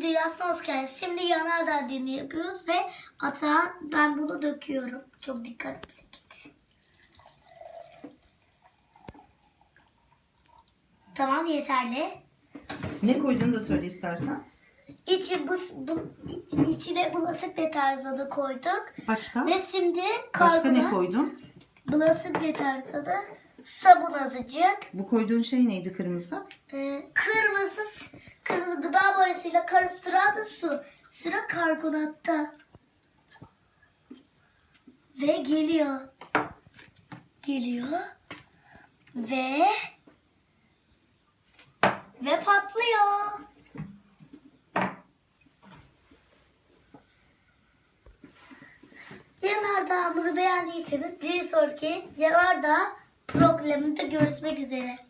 Film dünyasına hoş geldiniz. Şimdi yanardağ deney yapıyoruz ve atağa ben bunu döküyorum. Çok dikkatli bir şekilde. Tamam yeterli. Ne koyduğunu da söyle istersen. İçi bu, bu içine bulaşık deterjanı koyduk. Başka? Ve şimdi Başka ne karbonat, koydun? bulaşık deterjanı, sabun azıcık, Bu koyduğun şey neydi kırmızı? Kırmızı kırmızı boyasıyla karıştıran su. Sıra karbonatta. Ve geliyor. Geliyor. Ve ve patlıyor. Yanardağımızı beğendiyseniz bir sonraki yanardağ programında görüşmek üzere.